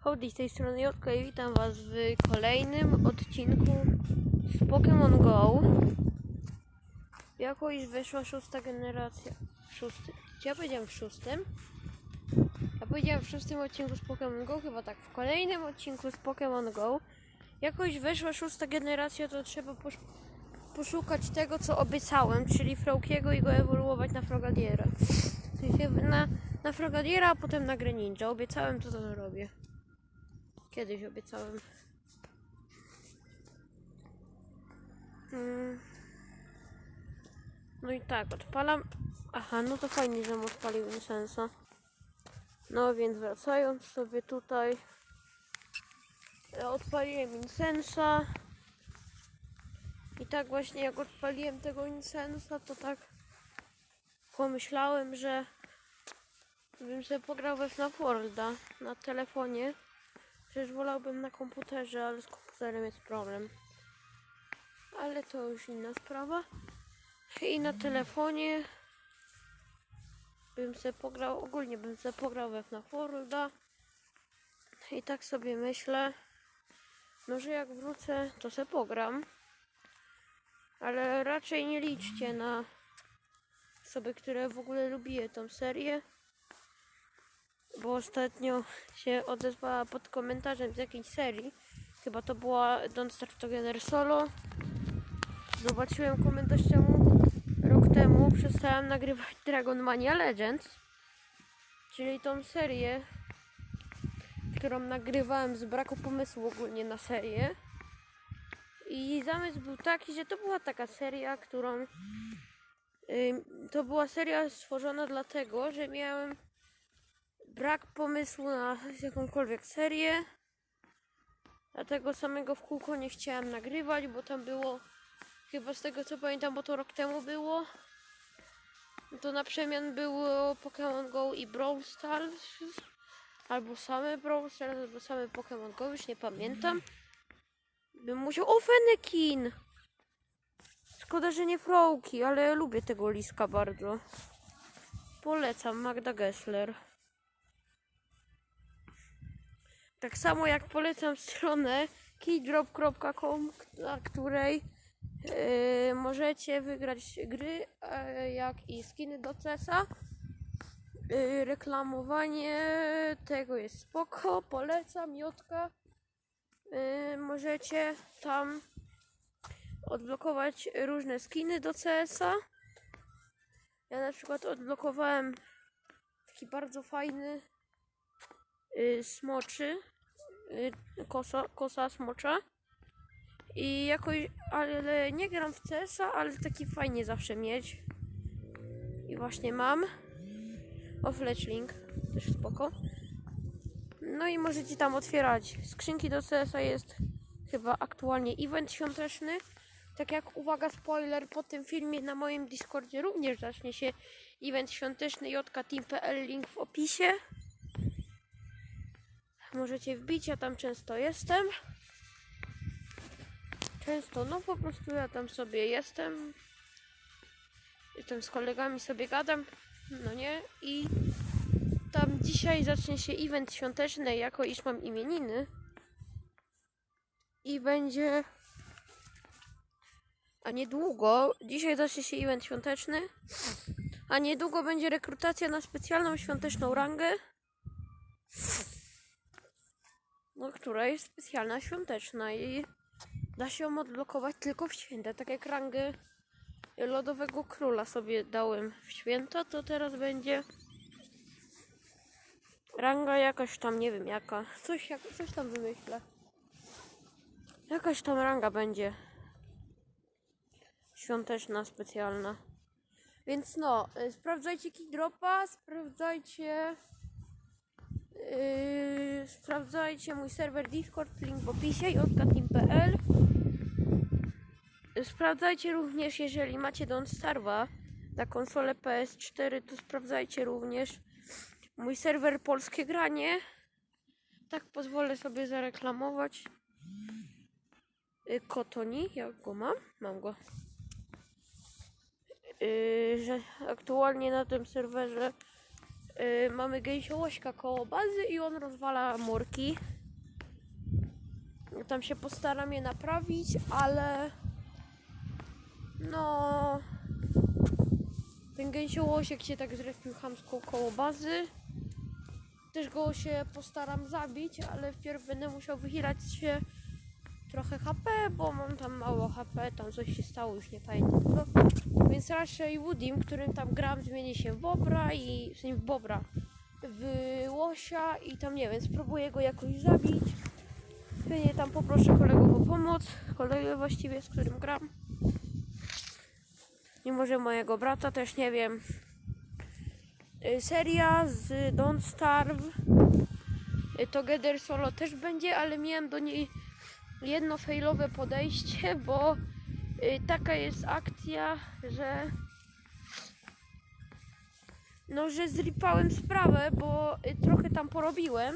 Howdy, z tej strony Jotka i witam Was w kolejnym odcinku z Pokémon Go. Jakoś wyszła szósta generacja. Szósty. Czy ja powiedziałem w szóstym? Ja powiedziałem w szóstym odcinku z Pokémon Go, chyba tak. W kolejnym odcinku z Pokémon Go. Jakoś wyszła szósta generacja, to trzeba posz poszukać tego, co obiecałem, czyli Fraukiego i go ewoluować na Frogadiera. Na, na Frogadiera, a potem na Greninja. Obiecałem, to to robię. Kiedyś obiecałem. Mm. No i tak, odpalam. Aha, no to fajnie, że odpalił Insensa. No więc wracając sobie tutaj. Odpaliłem Insensa. I tak właśnie jak odpaliłem tego Insensa, to tak pomyślałem, że bym sobie pograł we FNAF Worlda na telefonie. Przecież wolałbym na komputerze, ale z komputerem jest problem. Ale to już inna sprawa. I na telefonie bym sobie pograł, ogólnie bym sobie pograł we FNAF Worlda. I tak sobie myślę, no że jak wrócę, to sobie pogram. Ale raczej nie liczcie na osoby, które w ogóle lubiły tą serię. Bo ostatnio się odezwała pod komentarzem z jakiejś serii. Chyba to była Don't Start Together Solo. Zobaczyłem komentarz temu rok temu. Przestałem nagrywać Dragon Mania Legends. Czyli tą serię, którą nagrywałem z braku pomysłu ogólnie na serię. I zamysł był taki, że to była taka seria, którą. ym, to była seria stworzona dlatego, że miałem brak pomysłu na jakąkolwiek serię. Dlatego samego w kółko nie chciałem nagrywać, bo tam było, chyba z tego co pamiętam, bo to rok temu było. To na przemian było Pokémon Go i Brawl Stars. Albo same Brawl Stars, albo same Pokémon Go, już nie pamiętam. Bym musiał... O, Fenekin! Szkoda, że nie Frołki, ale lubię tego liska bardzo. Polecam, Magda Gessler. Tak samo jak polecam stronę keydrop.com, na której yy, możecie wygrać gry, e, jak i skiny do CESa. Yy, reklamowanie tego jest spoko, polecam, Jotka. Yy, możecie tam odblokować różne skiny do CS-a. Ja na przykład odblokowałem taki bardzo fajny smoczy, y, kosa, kosa smocza. I jakoś, ale nie gram w CS-a, ale taki fajnie zawsze mieć. I właśnie mam. O, Fletchling, też spoko. No i możecie tam otwierać skrzynki do CS-a jest chyba aktualnie event świąteczny. Tak jak uwaga, spoiler, po tym filmie na moim Discordzie również zacznie się event świąteczny jteam.pl, link w opisie. Możecie wbić, ja tam często jestem. Często, no po prostu ja tam sobie jestem. Tam z kolegami sobie gadam, no nie? I tam dzisiaj zacznie się event świąteczny, jako iż mam imieniny. I będzie. A niedługo, dzisiaj zacznie się event świąteczny, a niedługo będzie rekrutacja na specjalną świąteczną rangę. No, która jest specjalna świąteczna i da się ją odblokować tylko w święta. Tak jak rangę Lodowego Króla sobie dałem w święta, to teraz będzie ranga jakaś tam, nie wiem jaka. Coś, jak, coś tam wymyślę. Jakaś tam ranga będzie świąteczna, specjalna. Więc no, y, sprawdzajcie Keydropa, sprawdzajcie yy, sprawdzajcie mój serwer Discord, link w opisie jkateam.pl Sprawdzajcie również, jeżeli macie Don't Starva na konsolę PS4, to sprawdzajcie również mój serwer Polskie Granie. Tak pozwolę sobie zareklamować. Y, Kotoni, jak go mam? Mam go. Yy, że aktualnie na tym serwerze y, mamy gęsiołośka koło bazy i on rozwala murki. Tam się postaram je naprawić, ale no ten gęsiołosiek się tak zrespił chamsko koło bazy. Też go się postaram zabić, ale wpierw będę musiał wychylać się trochę HP, bo mam tam mało HP, tam coś się stało, już nie pamiętam co. Więc raczej Woodim, którym tam gram, zmieni się w Bobra i w sensie w Bobra, w Łosia i tam nie wiem, spróbuję go jakoś zabić. Pewnie tam poproszę kolegów o pomoc, kolegę właściwie, z którym gram. I może mojego brata też nie wiem. Y, Seria z Don't Starve y, Together Solo też będzie, ale miałem do niej jedno failowe podejście, bo y, taka jest akcja, że no, że zripałem sprawę, bo y, trochę tam porobiłem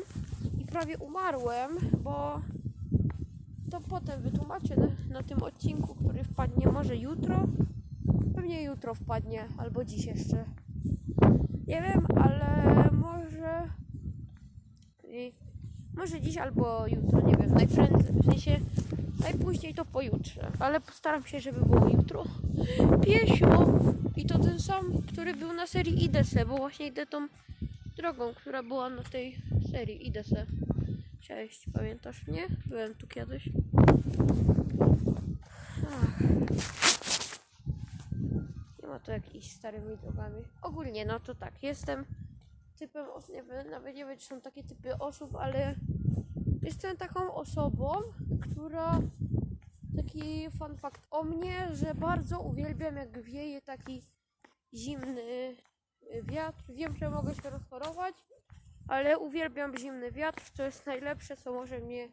i prawie umarłem, bo to potem wytłumaczę na, na tym odcinku, który wpadnie może jutro. Pewnie jutro wpadnie, albo dziś jeszcze. Nie wiem, ale może. i- Może dziś albo jutro, nie wiem. Najprędzej, w sensie najpóźniej to pojutrze, ale postaram się, żeby było jutro. Piesio! I to ten sam, który był na serii IDC, bo właśnie idę tą drogą, która była na tej serii IDC. Cześć, pamiętasz mnie? Byłem tu kiedyś. Ach. Nie ma to jakichś starymi drogami. Ogólnie, no to tak, jestem typem osób, nie wiem, nawet nie wiem, czy są takie typy osób, ale jestem taką osobą, która taki fun fact o mnie, że bardzo uwielbiam jak wieje taki zimny wiatr. Wiem, że mogę się rozchorować, ale uwielbiam zimny wiatr. To jest najlepsze, co może mnie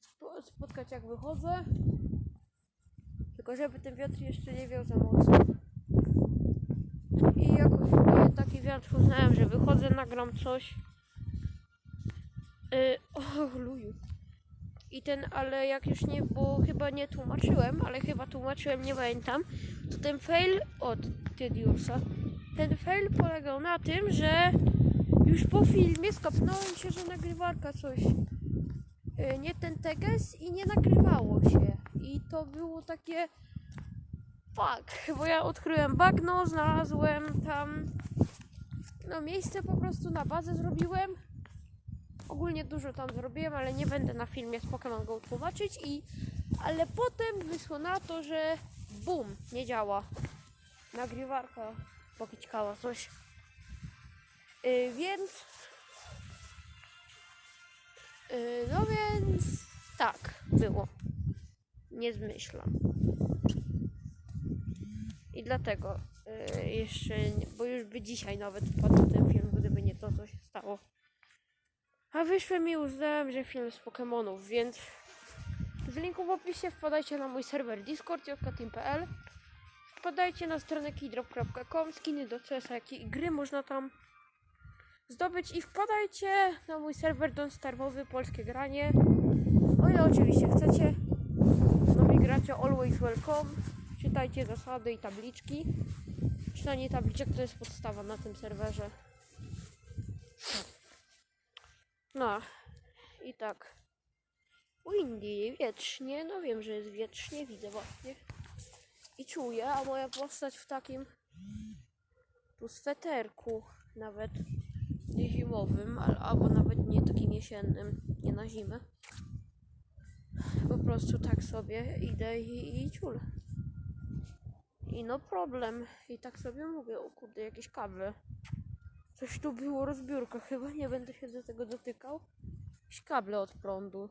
spo- spotkać jak wychodzę. Tylko żeby ten wiatr jeszcze nie wiał za mocno. I jakoś taki wiatr uznałem, że wychodzę, nagram coś. Yy, luju. I ten, ale jak już nie, bo chyba nie tłumaczyłem, ale chyba tłumaczyłem, nie pamiętam, to ten fail od Tediusa. Ten fail polegał na tym, że już po filmie skapnąłem się, że nagrywarka coś yy, nie ten teges i nie nagrywało się. I to było takie fuck, bo ja odkryłem bagno, znalazłem tam no miejsce po prostu na bazę zrobiłem. Ogólnie dużo tam zrobiłem, ale nie będę na filmie z Pokémon Go tłumaczyć i ale potem wyszło na to, że bum, nie działa. Nagrywarka pokićkała coś. Yy, więc yy, no więc tak było. Nie zmyślam. I dlatego jeszcze, nie- bo już by dzisiaj nawet wpadł ten film, gdyby nie to, co się stało. A wyszłem i uznałem, że film z Pokémonów, więc z linku w opisie wpadajcie na mój serwer Discord, jokkateam.pl Wpadajcie na stronę keydrop.com, skiny do CS, jakie gry można tam zdobyć i wpadajcie na mój serwer Don Starwowy Polskie Granie. O ile oczywiście chcecie. Nowi gracze always welcome. Czytajcie zasady i tabliczki. Czytanie tabliczek to jest podstawa na tym serwerze. No i tak. Windy, wietrznie. No wiem, że jest wietrznie, widzę właśnie. I czuję, a moja postać w takim tu sweterku nawet nie zimowym, al- albo nawet nie takim jesiennym, nie na zimę. Po prostu tak sobie idę i, i. I no problem. I tak sobie mówię, o kurde, jakieś kable. Coś tu było, rozbiórka. Chyba nie będę się do tego dotykał. Jakieś kable od prądu.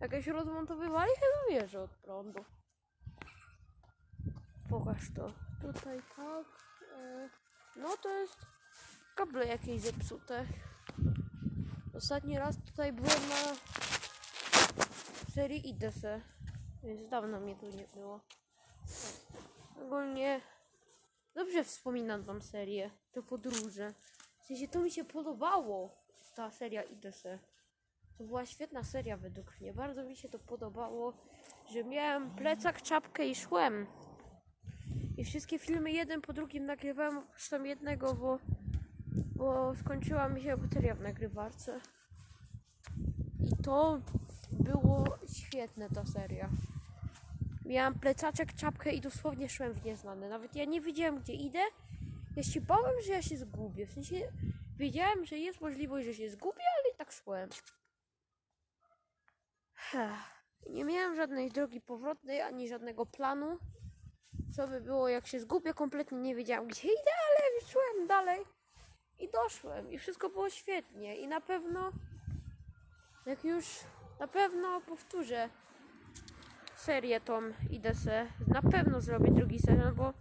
Jakieś rozmontowywali? Chyba wieże od prądu. Pokaż to. Tutaj tak. E, no to jest kable jakieś zepsute. Ostatni raz tutaj byłem na serii IDC. Więc dawno mnie tu nie było. Ogólnie dobrze wspominam tą serię, te podróże. W sensie to mi się podobało, ta seria IDC. To była świetna seria według mnie. Bardzo mi się to podobało, że miałem plecak, czapkę i szłem. I wszystkie filmy jeden po drugim nagrywałem oprócz tam jednego, bo bo skończyła mi się bateria w nagrywarce. I to było świetne ta seria. Miałam plecaczek, czapkę i dosłownie szłem w nieznane. Nawet ja nie wiedziałem gdzie idę. Ja się bałem, że ja się zgubię. W sensie wiedziałem, że jest możliwość, że się zgubię, ale i tak szłem. Nie miałem żadnej drogi powrotnej, ani żadnego planu. Co by było, jak się zgubię, kompletnie nie wiedziałam, gdzie idę, ale szłem dalej. I doszłem. I wszystko było świetnie. I na pewno, jak już na pewno powtórzę serię tą idę se. Na pewno zrobię drugi sezon, bo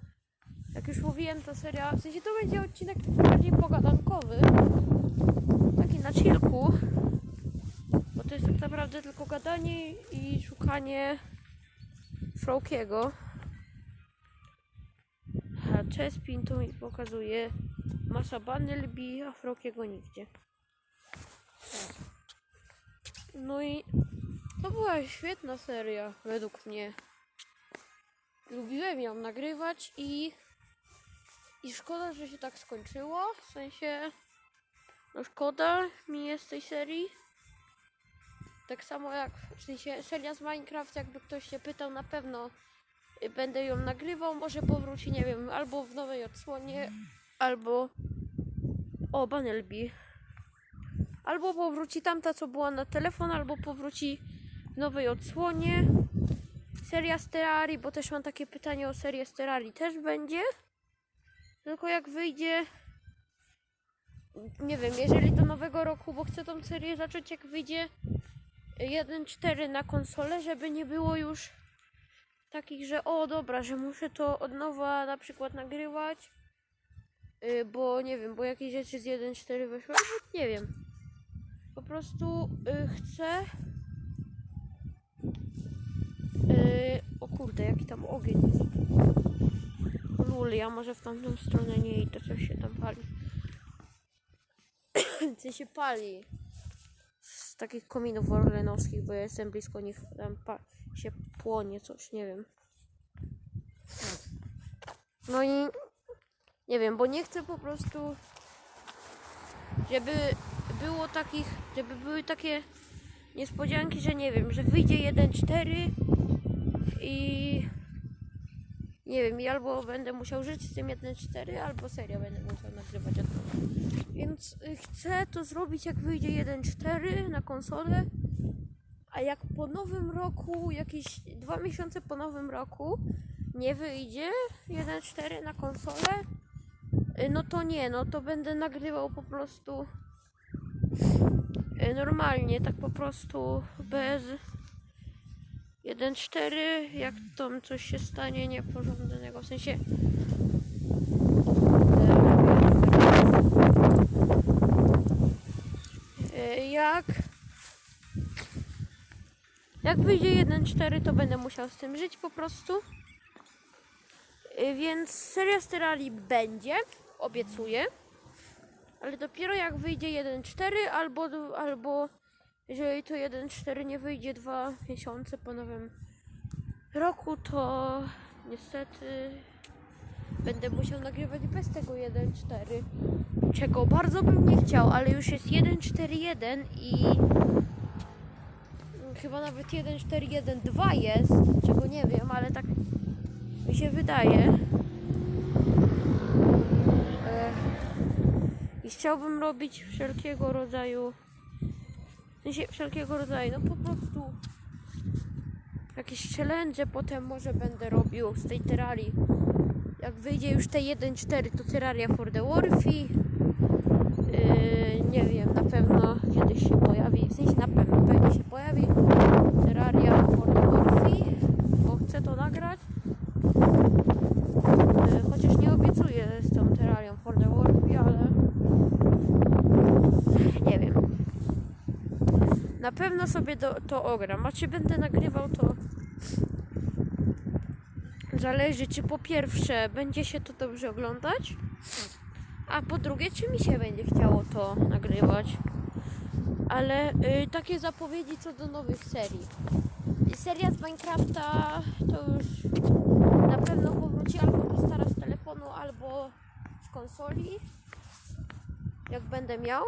jak już mówiłem, ta seria, w sensie to będzie odcinek bardziej pogadankowy. Taki na chillku. Bo to jest tak naprawdę tylko gadanie i szukanie Frokiego. A Chespin to mi pokazuje masa Banelby, a Frokiego nigdzie. No i to była świetna seria, według mnie. Lubiłem ją nagrywać i i szkoda, że się tak skończyło. W sensie no szkoda mi jest tej serii. Tak samo jak w sensie seria z Minecraft, jakby ktoś się pytał, na pewno y, będę ją nagrywał. Może powróci, nie wiem, albo w nowej odsłonie, albo o Banelby. Albo powróci tamta, co była na telefon, albo powróci w nowej odsłonie. Seria z bo też mam takie pytanie o serię z też będzie. Tylko jak wyjdzie, nie wiem, jeżeli do nowego roku, bo chcę tą serię zacząć jak wyjdzie 1.4 na konsolę, żeby nie było już takich, że o dobra, że muszę to od nowa na przykład nagrywać, yy, bo nie wiem, bo jakieś rzeczy z 1.4 weszły, albo nie wiem. Po prostu yy, chcę. Yy, o kurde, jaki tam ogień jest. Lul, ja może w tamtą stronę nie idę, coś się tam pali. Co się pali? Z takich kominów orlenowskich, bo ja jestem blisko nich, tam się płonie coś, nie wiem. No i nie wiem, bo nie chcę po prostu, żeby było takich, żeby były takie niespodzianki, że nie wiem, że wyjdzie 1.4 i nie wiem, i albo będę musiał żyć z tym 1.4, albo serio będę musiał nagrywać od nowa. Więc y, chcę to zrobić jak wyjdzie 1.4 na konsolę, a jak po nowym roku, jakieś dwa miesiące po nowym roku nie wyjdzie 1.4 na konsolę, y, no to nie, no to będę nagrywał po prostu y, normalnie, tak po prostu bez 1.4, jak tam coś się stanie niepożądanego, w sensie E, jak jak wyjdzie 1.4 to będę musiał z tym żyć po prostu. E, więc seria z Terrarii będzie obiecuję. Ale dopiero jak wyjdzie 1.4 albo, albo jeżeli to 1.4 nie wyjdzie dwa miesiące po nowym roku to niestety będę musiał nagrywać bez tego 1.4 czego bardzo bym nie chciał, ale już jest 1.4.1 i chyba nawet 1.4.1.2 jest, czego nie wiem, ale tak mi się wydaje. E, I chciałbym robić wszelkiego rodzaju, wszelkiego rodzaju, no po prostu jakieś challenge potem może będę robił z tej terrarii. Jak wyjdzie już te 1.4 to Terraria for the Warfy. Yy, nie wiem, na pewno kiedyś się pojawi, w sensie na pewno pewnie się pojawi Terraria for the Warfy, bo chcę to nagrać. Yy, chociaż nie obiecuję z tą Terrarią for the Warfy, ale nie wiem. Na pewno sobie do, to ogram, a czy będę nagrywał to Zależy, czy po pierwsze będzie się to dobrze oglądać, a po drugie, czy mi się będzie chciało to nagrywać. Ale y, takie zapowiedzi co do nowych serii. Seria z Minecrafta to już na pewno powróci albo do stara z telefonu, albo z konsoli. jak będę miał.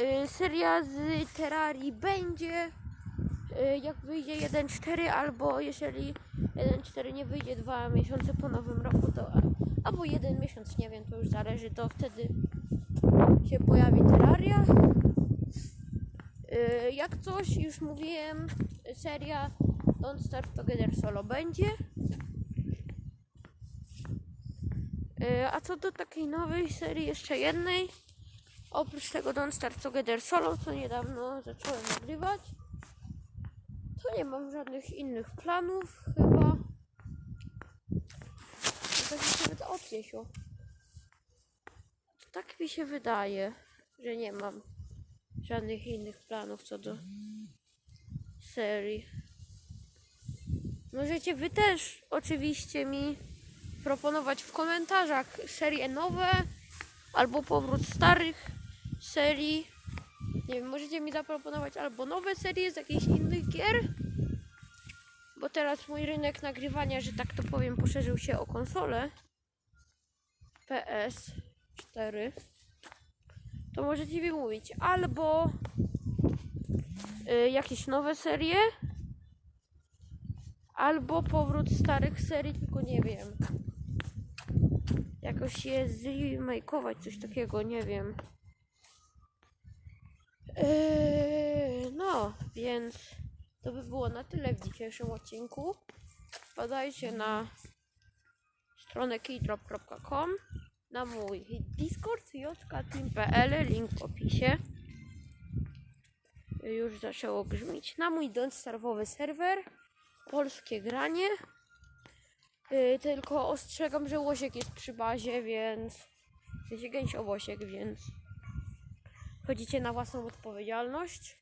Y, seria z Terrarii będzie y, jak wyjdzie 1.4 albo jeżeli 1.4 nie wyjdzie dwa miesiące po nowym roku to albo jeden miesiąc, nie wiem, to już zależy, to wtedy się pojawi Terraria. Y, jak coś, już mówiłem, seria Don't Start Together Solo będzie. A co do takiej nowej serii, jeszcze jednej, oprócz tego Don't Start Together Solo, co niedawno zacząłem nagrywać, to nie mam żadnych innych planów, chyba. Tak mi się wydaje, o Piesiu. To tak mi się wydaje, że nie mam żadnych innych planów co do serii. Możecie wy też oczywiście mi proponować w komentarzach serie nowe albo powrót starych serii. Nie wiem, możecie mi zaproponować albo nowe serie z jakichś innych gier. Bo teraz mój rynek nagrywania, że tak to powiem, poszerzył się o konsolę PS4. To możecie mi mówić albo y, jakieś nowe serie, albo powrót starych serii, tylko nie wiem. Jakoś je zremakeować, coś takiego, nie wiem. Yy, no, więc to by było na tyle w dzisiejszym odcinku. Wpadajcie na stronę keydrop.com, na mój Discord jka.team.pl, link w opisie. Już zaczęło brzmieć. Na mój donstarwowy serwer, polskie granie. Yy, tylko ostrzegam, że łosiek jest przy bazie, więc... W sensie gęś owosiek, więc... Chodzicie na własną odpowiedzialność.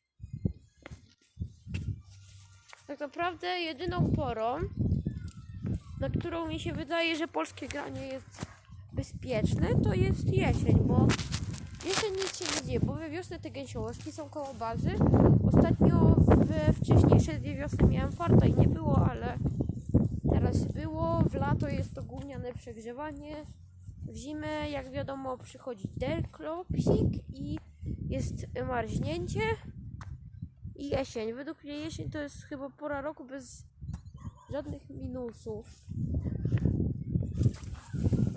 Tak naprawdę jedyną porą, na którą mi się wydaje, że polskie granie jest bezpieczne, to jest jesień, bo jesień nic się nie dzieje, bo we wiosnę te gęsiołożki są koło bazy. Ostatnio we wcześniejsze dwie wiosny miałem farta i nie było, ale teraz było. W lato jest to gówniane przegrzewanie. W zimę, jak wiadomo, przychodzi deklopsik i jest marznięcie i jesień. Według mnie jesień to jest chyba pora roku bez żadnych minusów.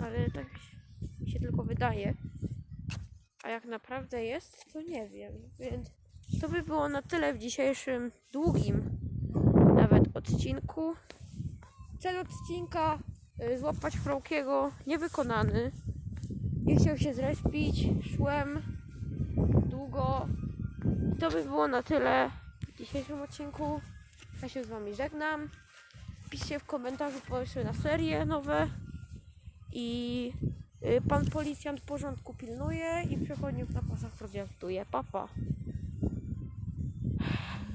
Ale tak mi się tylko wydaje. A jak naprawdę jest, to nie wiem. Więc to by było na tyle w dzisiejszym długim nawet odcinku. Cel odcinka y, złapać Fraukiego niewykonany. Nie chciał się zrespić, szłem długo. I to by było na tyle w dzisiejszym odcinku. Ja się z wami żegnam. Piszcie w komentarzu pomysły na serie nowe. I y, pan policjant porządku pilnuje i przechodniów na pasach rozjazduje. Papa. Pa.